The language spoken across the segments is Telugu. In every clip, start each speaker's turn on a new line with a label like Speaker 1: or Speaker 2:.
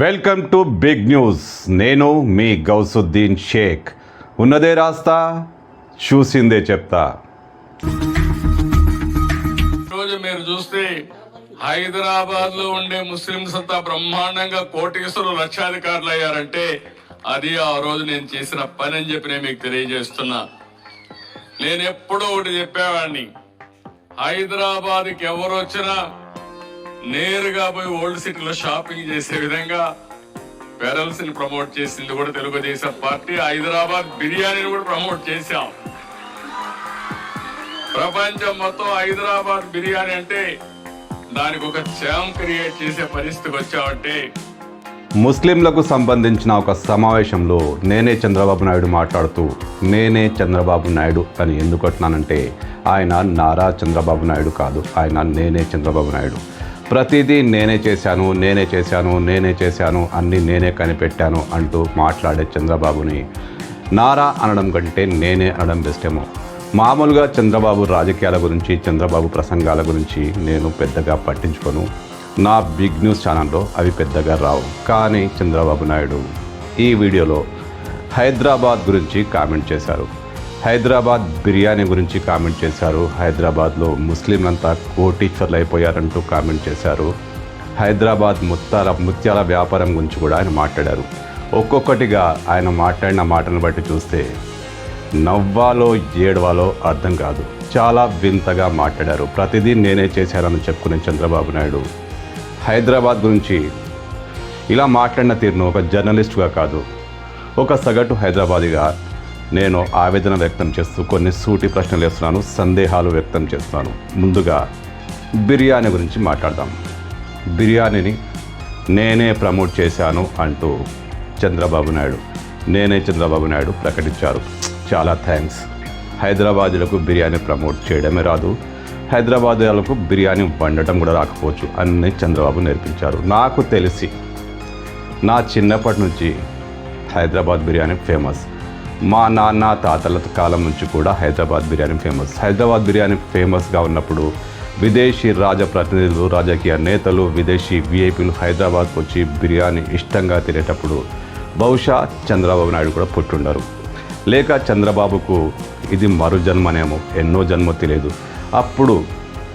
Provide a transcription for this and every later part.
Speaker 1: Welcome to big news. నేను మీ గౌసుద్దీన్ షేక్. ఉన్నదే రాస్తా చూసిందే చెప్తా.
Speaker 2: రోజు మీరు చూస్తే హైదరాబాద్లో ఉండే ముస్లింస్ అంతా బ్రహ్మాండంగా కోటేశ్వరు లక్షాధికారులు అయ్యారంటే అది ఆ రోజు నేను చేసిన పని అని చెప్పి నేను మీకు తెలియజేస్తున్నా. నేను ఎప్పుడో ఒకటి చెప్పేవాడిని. హైదరాబాద్కి ఎవరు వచ్చినా నేరుగా పోయి ఓల్డ్ సిటీలో షాపింగ్ చేసే విధంగా పెరల్స్ని ప్రమోట్ చేసింది కూడా తెలుగుదేశం పార్టీ. హైదరాబాద్ బిర్యానీని కూడా ప్రమోట్ చేశాం. ప్రపంచం మొత్తం హైదరాబాద్ బిర్యానీ అంటే దానికి ఒక శ్యామ్ క్రియేట్ చేసే పరిస్థితికి వచ్చామంటే
Speaker 1: ముస్లింలకు సంబంధించిన ఒక సమావేశంలో నేనే చంద్రబాబు నాయుడు మాట్లాడుతూ నేనే చంద్రబాబు నాయుడు అని ఎందుకు అంటున్నానంటే ఆయన నారా చంద్రబాబు నాయుడు కాదు ఆయన నేనే చంద్రబాబు నాయుడు. ప్రతిదీ నేనే చేశాను నేనే చేశాను నేనే చేశాను అన్నీ నేనే కనిపెట్టాను అంటూ మాట్లాడే చంద్రబాబుని నారా అనడం కంటే నేనే అనడం బెస్టేమో. మామూలుగా చంద్రబాబు రాజకీయాల గురించి చంద్రబాబు ప్రసంగాల గురించి నేను పెద్దగా పట్టించుకోను. నా బిగ్ న్యూస్ ఛానల్లో అవి పెద్దగా రావు. కానీ చంద్రబాబు నాయుడు ఈ వీడియోలో హైదరాబాద్ గురించి కామెంట్ చేశారు. హైదరాబాద్ బిర్యానీ గురించి కామెంట్ చేశారు. హైదరాబాద్లో ముస్లింలంతా కోటీశ్వర్లు అయిపోయారంటూ కామెంట్ చేశారు. హైదరాబాద్ ముత్తాల ముత్యాల వ్యాపారం గురించి కూడా ఆయన మాట్లాడారు. ఒక్కొక్కటిగా ఆయన మాట్లాడిన మాటను బట్టి చూస్తే నవ్వాలో ఏడవాలో అర్థం కాదు. చాలా వింతగా మాట్లాడారు. ప్రతిదీ నేనే చేశానని చెప్పుకునే చంద్రబాబు నాయుడు. హైదరాబాద్ గురించి ఇలా మాట్లాడిన తీరును ఒక జర్నలిస్టుగా కాదు ఒక సగటు హైదరాబాదీగా నేను ఆవేదన వ్యక్తం చేస్తూ కొన్ని సూటి ప్రశ్నలు వేస్తున్నాను సందేహాలు వ్యక్తం చేస్తున్నాను. ముందుగా బిర్యానీ గురించి మాట్లాడదాం. బిర్యానీని నేనే ప్రమోట్ చేశాను అంటూ చంద్రబాబు నాయుడు నేనే చంద్రబాబు నాయుడు ప్రకటించారు. చాలా థ్యాంక్స్. హైదరాబాదులకు బిర్యానీ ప్రమోట్ చేయడమే రాదు. హైదరాబాదులకు బిర్యానీ వండటం కూడా రాకపోవచ్చు అని చంద్రబాబు నేర్పించారు. నాకు తెలిసి నా చిన్నప్పటి నుంచి హైదరాబాద్ బిర్యానీ ఫేమస్. మా నాన్న తాతల కాలం నుంచి కూడా హైదరాబాద్ బిర్యానీ ఫేమస్ హైదరాబాద్ బిర్యానీ ఫేమస్గా ఉన్నప్పుడు విదేశీ రాజప్రతినిధులు రాజకీయ నేతలు విదేశీ విఐపీలు హైదరాబాద్కు వచ్చి బిర్యానీ ఇష్టంగా తినేటప్పుడు బహుశా చంద్రబాబు నాయుడు కూడా పుట్టుండరు. లేక చంద్రబాబుకు ఇది మరు జన్మనేమో ఎన్నో జన్మ తెలియదు. అప్పుడు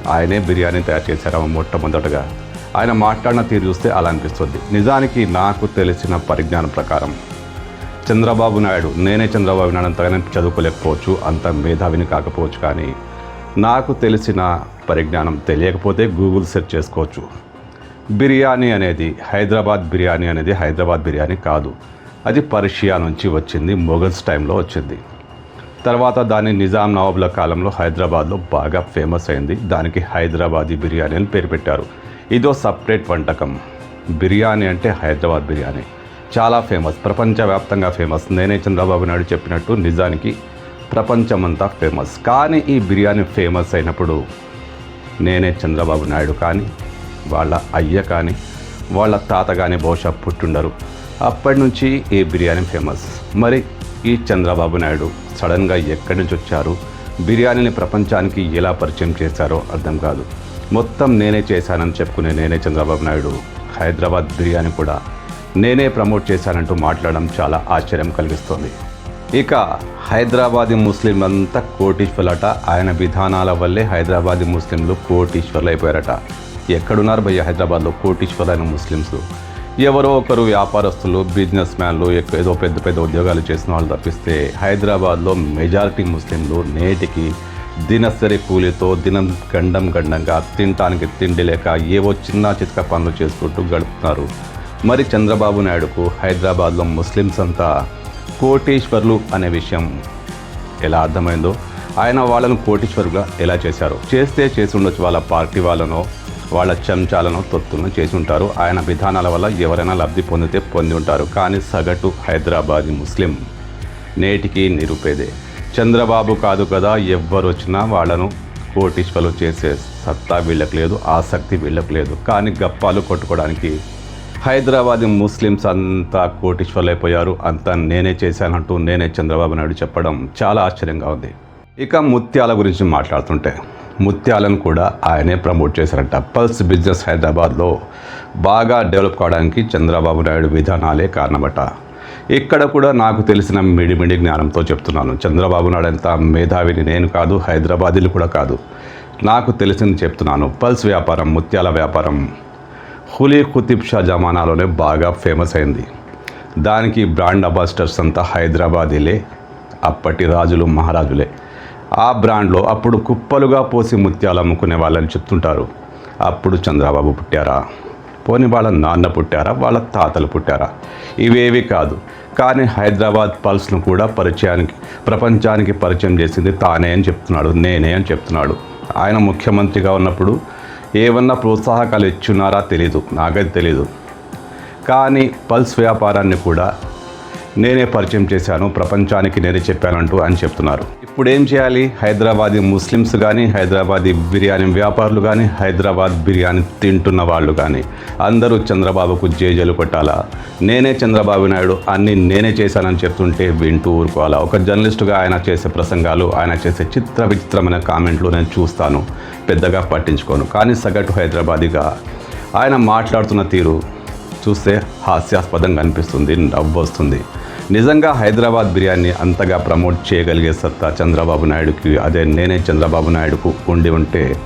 Speaker 1: ఆయనే బిర్యానీ తయారు చేశారు మొట్టమొదటగా. ఆయన మాట్లాడిన తీరు చూస్తే అలా అనిపిస్తుంది. నిజానికి నాకు తెలిసిన పరిజ్ఞానం ప్రకారం చంద్రబాబు నాయుడు. నేనే చంద్రబాబు నాయుడు అంతగానే చదువుకోలేకపోవచ్చు. అంత మేధావిని కాకపోవచ్చు కానీ నాకు తెలిసిన పరిజ్ఞానం తెలియకపోతే గూగుల్ సెర్చ్ చేసుకోవచ్చు. బిర్యానీ అనేది హైదరాబాద్ బిర్యానీ అనేది హైదరాబాద్ బిర్యానీ కాదు. అది పర్షియా నుంచి వచ్చింది మొఘల్స్ టైంలో వచ్చింది. తర్వాత దాన్ని నిజాం నవాబుల కాలంలో హైదరాబాద్లో బాగా ఫేమస్ అయింది. దానికి హైదరాబాదీ బిర్యానీ అని పేరు పెట్టారు. ఇదో సపరేట్ వంటకం. బిర్యానీ అంటే హైదరాబాద్ బిర్యానీ. చాలా ఫేమస్ ప్రపంచవ్యాప్తంగా ఫేమస్ నేనే చంద్రబాబు నాయుడు చెప్పినట్టు నిజానికి ప్రపంచమంతా ఫేమస్ కానీ ఈ బిర్యానీ ఫేమస్ అయినప్పుడు నేనే చంద్రబాబు నాయుడు కానీ వాళ్ళ అయ్య కానీ వాళ్ళ తాత కానీ బహుశా పుట్టుండరు. అప్పటి నుంచి ఈ బిర్యానీ ఫేమస్ మరి ఈ చంద్రబాబు నాయుడు సడన్గా ఎక్కడి నుంచి వచ్చారు? బిర్యానీని ప్రపంచానికి ఎలా పరిచయం చేశారో అర్థం కాదు. మొత్తం నేనే చేశానని చెప్పుకునే నేనే చంద్రబాబు నాయుడు. హైదరాబాద్ బిర్యానీ కూడా నేనే ప్రమోట్ చేశానంటూ మాట్లాడడం చాలా ఆశ్చర్యం కలిగిస్తోంది. ఇక హైదరాబాదీ ముస్లింలంతా కోటీశ్వర్లట. ఆయన విధానాల వల్లే హైదరాబాదీ ముస్లింలు కోటీశ్వర్లు అయిపోయారట ఎక్కడున్నారు భయ్య హైదరాబాద్లో కోటీశ్వర్లైన ముస్లిమ్స్ ఎవరో ఒకరు వ్యాపారస్తులు బిజినెస్ మ్యాన్లు ఏదో పెద్ద పెద్ద ఉద్యోగాలు చేసిన వాళ్ళు తప్పిస్తే హైదరాబాద్లో మెజారిటీ ముస్లింలు నేటికి దినసరి కూలితో దినం గండం గండంగా తినటానికి తిండి లేక ఏవో చిన్న చితక పనులు చేసుకుంటూ గడుపుతున్నారు. మరి చంద్రబాబు నాయుడుకు హైదరాబాద్లో ముస్లిమ్స్ అంతా కోటీశ్వర్లు అనే విషయం ఎలా అర్థమైందో ఆయన వాళ్ళను కోటీశ్వరుగా ఎలా చేశారు? చేస్తే చేసి ఉండొచ్చు వాళ్ళ పార్టీ వాళ్ళనో వాళ్ళ చెంచాలను తొత్తులను చేసి ఉంటారు ఆయన విధానాల వల్ల ఎవరైనా లబ్ధి పొందితే పొంది ఉంటారు. కానీ సగటు హైదరాబాదీ ముస్లిం నేటికి నిరుపేదే. చంద్రబాబు కాదు కదా ఎవ్వరు వచ్చినా వాళ్ళను కోటీశ్వరులు చేసే సత్తా వీళ్ళకి లేదు ఆసక్తి వీళ్ళకి లేదు. కానీ గప్పాలు కొట్టుకోవడానికి హైదరాబాద్ ముస్లిమ్స్ అంతా కోటీశ్వర్లైపోయారు. అంతా నేనే చేశానంటూ నేనే చంద్రబాబు నాయుడు చెప్పడం చాలా ఆశ్చర్యంగా ఉంది. ఇక ముత్యాల గురించి మాట్లాడుతుంటే ముత్యాలను కూడా ఆయనే ప్రమోట్ చేశారంట. పల్స్ బిజినెస్ హైదరాబాద్లో బాగా డెవలప్ కావడానికి చంద్రబాబు నాయుడు విధానాలే కారణమట. ఇక్కడ కూడా నాకు తెలిసిన మిడిమిడి జ్ఞానంతో చెప్తున్నాను. చంద్రబాబు నాయుడు ఎంత మేధావిని నేను కాదు హైదరాబాదీలు కూడా కాదు. నాకు తెలిసింది చెప్తున్నాను. పల్స్ వ్యాపారం ముత్యాల వ్యాపారం హులీ కుతిబ్ షా జమానాలోనే బాగా ఫేమస్ అయింది. దానికి బ్రాండ్ అంబాసిడర్స్ అంతా హైదరాబాదీలే అప్పటి రాజులు మహారాజులే. ఆ బ్రాండ్లో అప్పుడు కుప్పలుగా పోసి ముత్యాలు అమ్ముకునే వాళ్ళని చెప్తుంటారు. అప్పుడు చంద్రబాబు పుట్టారా? పోని వాళ్ళ నాన్న పుట్టారా? వాళ్ళ తాతలు పుట్టారా? ఇవేవి కాదు. కానీ హైదరాబాద్ పల్స్ను కూడా పరిచయానికి ప్రపంచానికి పరిచయం చేసింది తానే అని చెప్తున్నాడు నేనే అని చెప్తున్నాడు. ఆయన ముఖ్యమంత్రిగా ఉన్నప్పుడు ఏమన్నా ప్రోత్సాహకాలు ఇచ్చున్నారా తెలీదు నాకైతే తెలీదు. కానీ పల్స్ వ్యాపారాన్ని కూడా నేనే పరిచయం చేశాను ప్రపంచానికి నేనే చెప్పానంటూ అని చెప్తున్నారు. ఇప్పుడు ఏం చేయాలి? హైదరాబాదీ ముస్లిమ్స్ కానీ హైదరాబాదీ బిర్యానీ వ్యాపారులు కానీ హైదరాబాద్ బిర్యానీ తింటున్న వాళ్ళు కానీ అందరూ చంద్రబాబుకు జేజలు కొట్టాలా? నేనే చంద్రబాబు నాయుడు అన్ని నేనే చేశానని చెప్తుంటే వింటూ ఊరుకోవాలా? ఒక జర్నలిస్టుగా ఆయన చేసే ప్రసంగాలు ఆయన చేసే చిత్ర విచిత్రమైన కామెంట్లు నేను చూస్తాను. పెద్దగా పట్టించుకోను. కానీ సగటు హైదరాబాదీగా ఆయన మాట్లాడుతున్న తీరు చూస్తే హాస్యాస్పదంగా అనిపిస్తుంది నవ్వు వస్తుంది నిజంగా హైదరాబాద్ బిర్యానీ అంతగా ప్రమోట్ చేయగలిగే సత్తా చంద్రబాబు నాయుడుకి అదే నేనే చంద్రబాబు నాయుడుకు ఉండి ఉంటే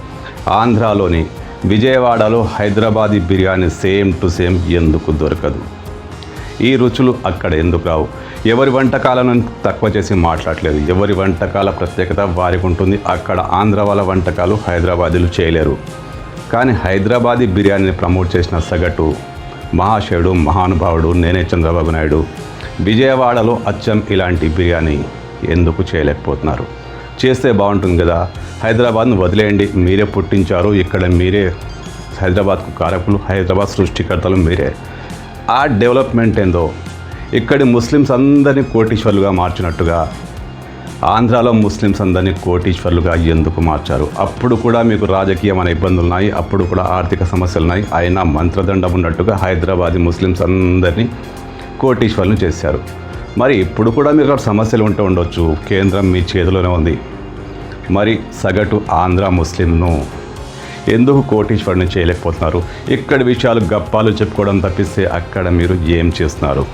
Speaker 1: ఆంధ్రాలోని విజయవాడలో Hyderabadi biryani same to same ఎందుకు దొరకదు? ఈ రుచులు అక్కడ ఎందుకు రావు? ఎవరి వంటకాలను తక్కువ చేసి మాట్లాడలేదు. ఎవరి వంటకాల ప్రత్యేకత వారికి ఉంటుంది. అక్కడ ఆంధ్ర వాళ్ళ వంటకాలు హైదరాబాదీలు చేయలేరు. కానీ హైదరాబాదీ బిర్యానీని ప్రమోట్ చేసిన సగటు మహాశయుడు మహానుభావుడు నేనే చంద్రబాబు నాయుడు. విజయవాడలో అచ్చం ఇలాంటి బిర్యానీ ఎందుకు చేయలేకపోతున్నారు? చేస్తే బాగుంటుంది కదా. హైదరాబాద్ను వదిలేయండి. మీరే పుట్టించారు. ఇక్కడ మీరే హైదరాబాద్కు కారకులు హైదరాబాద్ సృష్టికర్తలు మీరే. ఆ డెవలప్మెంట్ ఏందో? ఇక్కడి ముస్లిమ్స్ అందరినీ కోటీశ్వర్లుగా మార్చినట్టుగా. ఆంధ్రాలో ముస్లిమ్స్ అందరినీ కోటీశ్వర్లుగా ఎందుకు మార్చారు? అప్పుడు కూడా మీకు రాజకీయమైన ఇబ్బందులు ఉన్నాయి. అప్పుడు కూడా ఆర్థిక సమస్యలు ఉన్నాయి. అయినా మంత్రదండం ఉన్నట్టుగా హైదరాబాద్ ముస్లిమ్స్ అందరినీ కోటీశ్వర్లు చేశారు. మరి ఇప్పుడు కూడా మీకు అక్కడ సమస్యలు ఉంటూ ఉండొచ్చు. కేంద్రం మీ చేతిలోనే ఉంది. మరి సగటు ఆంధ్ర ముస్లింను ఎందుకు కోటీశ్వరుని చేయలేకపోతున్నారు? ఇక్కడ విషయాలు గప్పాలు చెప్పుకోవడం తప్పిస్తే అక్కడ మీరు ఏం చేస్తున్నారు?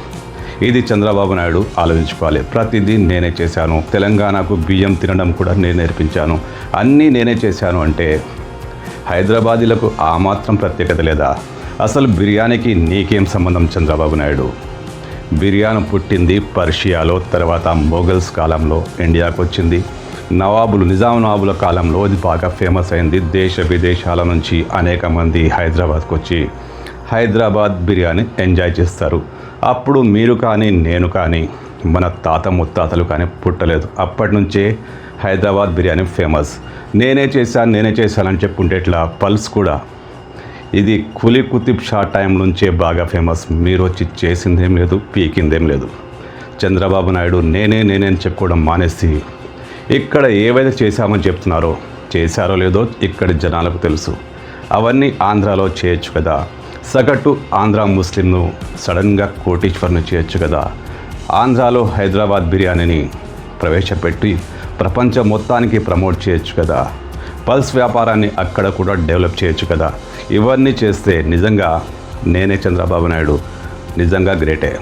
Speaker 1: ఇది చంద్రబాబు నాయుడు ఆలోచించుకోవాలి. ప్రతిదీ నేనే చేశాను. తెలంగాణకు బియ్యం తినడం కూడా నేను నేర్పించాను. అన్నీ నేనే చేశాను అంటే హైదరాబాదీలకు ఆ మాత్రం ప్రత్యేకత లేదా? అసలు బిర్యానీకి నీకేం సంబంధం చంద్రబాబు నాయుడు? బిర్యానీ పుట్టింది పర్షియాలో తర్వాత మొఘల్స్ కాలంలో ఇండియాకు వచ్చింది నవాబులు నిజాం నవాబుల కాలంలో ఇది బాగా ఫేమస్ అయింది. దేశ విదేశాల నుంచి అనేక మంది హైదరాబాద్కు వచ్చి హైదరాబాద్ బిర్యానీ ఎంజాయ్ చేస్తారు. అప్పుడు మీరు కానీ నేను కానీ మన తాత ముత్తాతలు కానీ పుట్టలేదు. అప్పటి నుంచే హైదరాబాద్ బిర్యానీ ఫేమస్. నేనే చేశాను నేనే చేశానని చెప్పుకుంటే ఇట్లా పల్స్ కూడా ఇది కులీ కుతిబ్ షా టైం నుంచే బాగా ఫేమస్. మీరు వచ్చి చేసిందేం లేదు పీకిందేం లేదు. చంద్రబాబు నాయుడు నేనే నేనే అని చెప్పుకోవడం మానేసి ఇక్కడ ఏవైతే చేశామని చెప్తున్నారో చేశారో లేదో ఇక్కడి జనాలకు తెలుసు. అవన్నీ ఆంధ్రాలో చేయొచ్చు కదా. సగటు ఆంధ్ర ముస్లింను సడన్గా కోటీశ్వర్ను చేయొచ్చు కదా. ఆంధ్రాలో హైదరాబాద్ బిర్యానీని ప్రవేశపెట్టి ప్రపంచం మొత్తానికి ప్రమోట్ చేయొచ్చు కదా. పల్స్ వ్యాపారాన్ని అక్కడ కూడా డెవలప్ చేయొచ్చు కదా. ఇవన్నీ చేస్తే నిజంగా నేనే చంద్రబాబు నాయుడు. నిజంగా గ్రేటే.